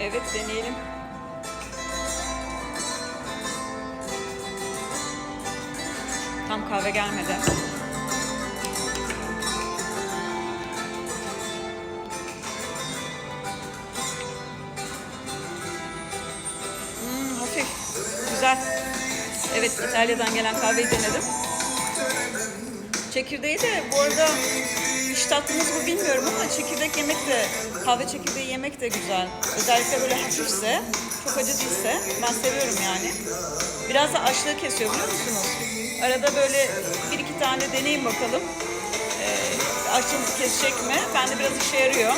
Evet deneyelim. Tam kahve gelmedi. Hmm, hafif. Güzel. Evet İtalya'dan gelen kahveyi denedim. Çekirdeği de bu arada hiç tattınız mı bilmiyorum ama çekirdek yemek de, kahve çekirdeği yemek de güzel. Özellikle böyle hafifse, çok acı değilse ben seviyorum yani. Biraz da açlığı kesiyor biliyor musunuz? Arada böyle bir iki tane deneyin bakalım. Ee, açlığı kesecek mi? Bende biraz işe yarıyor.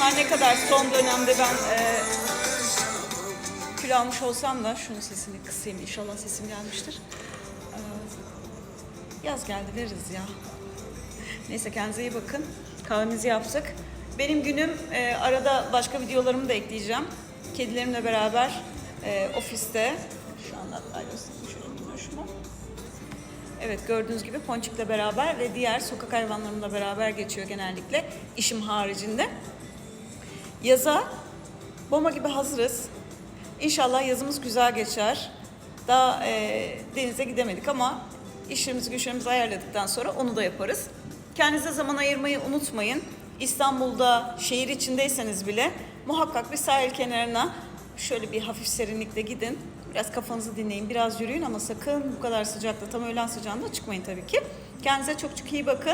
Her ne kadar son dönemde ben e, kilo almış olsam da şunun sesini kısayım inşallah sesim gelmiştir. Ee, yaz geldi veririz ya. Neyse kendinize iyi bakın. Kahvemizi yaptık. Benim günüm e, arada başka videolarımı da ekleyeceğim. Kedilerimle beraber e, ofiste. Şu anda göstereyim şöyle minnoşumu. Evet gördüğünüz gibi Ponçik'le beraber ve diğer sokak hayvanlarımla beraber geçiyor genellikle işim haricinde. Yaza bomba gibi hazırız. İnşallah yazımız güzel geçer. Daha e, denize gidemedik ama işlerimizi güçlerimizi ayarladıktan sonra onu da yaparız. Kendinize zaman ayırmayı unutmayın. İstanbul'da şehir içindeyseniz bile muhakkak bir sahil kenarına şöyle bir hafif serinlikte gidin. Biraz kafanızı dinleyin, biraz yürüyün ama sakın bu kadar sıcakta tam öğlen sıcağında çıkmayın tabii ki. Kendinize çok çok iyi bakın.